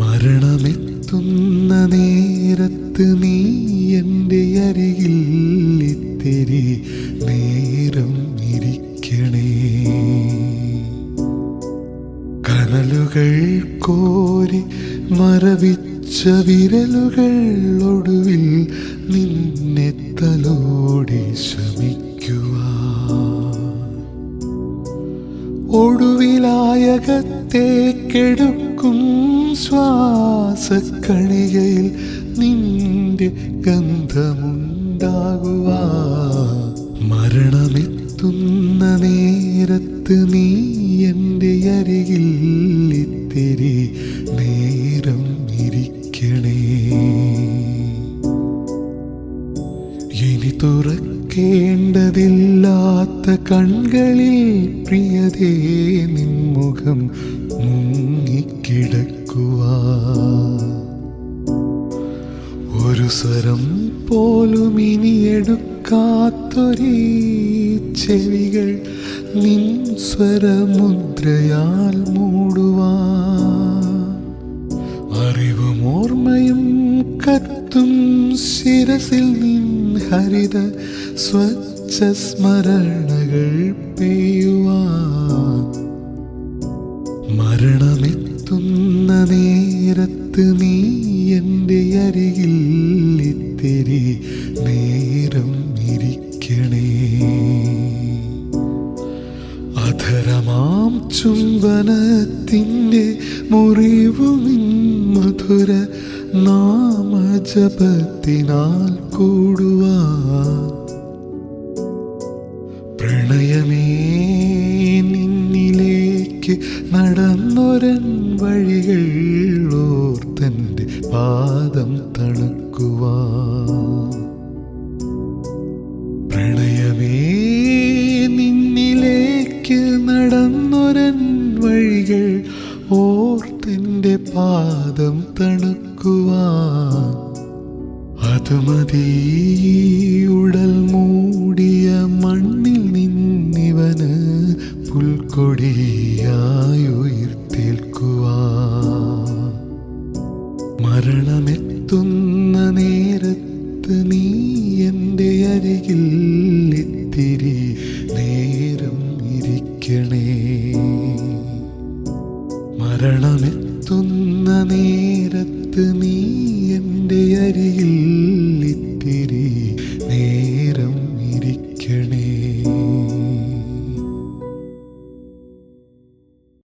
മരണമെത്തുന്ന നേരത്ത് നീ എന്റെ അരികിൽ ഇത്തിരി നേരം ഇരിക്കണേ. കനലുകൾ കോരി മരവിച്ച വിരലുകൾ ഒടുവിൽ നിന്നെ തലോടി ശമിക്കുവാൻ ഒടുവിലായകത്തേക്കെടുക്കും ശ്വാസക്കണികയിൽ നിന്റെ ഗന്ധമുണ്ടാകുക മരണമെത്തുന്ന നേരത്ത് നീ എന്റെ അരികിൽ ഇത്തിരി നേരം ഇരിക്കണേ. ഇനി തുറക്കേണ്ടതില്ലാത്ത കൺകളിൽ പ്രിയതേ നിൻമുഖം മുങ്ങിക്കിടക്കുക ഒരു സ്വരം പോലും ഇനി എടുക്കാത്തൊരീ ചെവികൾ നിൻ സ്വരമുദ്രയാൽ മൂടുവാ. അറിവും ഓർമ്മയും കത്തും ശിരസിൽ നിൻ ഹരിത സ്വച്ഛ സ്മരണകൾ പെയ്യുവാൻ. മരണമെത്തുന്ന നേരത്ത് നീ എന്റെ അരികിൽ ഇത്തിരി നേരം ഇരിക്കണേ. അധരമാം ചുംബനത്തിന്റെ മുറിവുമിൻ മധുര നാമജപത്തിനാൽ കൂടുവാൻ പ്രണയമേ നിന്നിലേക്ക് നടന്നൊരൻ വഴികൾ ഓർത്തന്റെ പാദം തണുക്കുവാൻ പ്രണയമേ നിന്നിലേക്ക് നടന്നൊരൻ വഴികൾ ഓർത്തെന്റെ പാദം തണുക്കുവാൻ അത് മതി. ഉടൽ മൂടിയ മണ്ണിൽ നിന്നിവന് പുൽക്കൊടിയായുയർത്തേൽക്കുവാൻ മരണമെത്തുന്ന നേരത്ത് നീ എന്റെ അരികിൽ ഇത്തിരി നേരം ഇരിക്കണേ. മരണമെത്തുന്ന നേരത്ത് നീ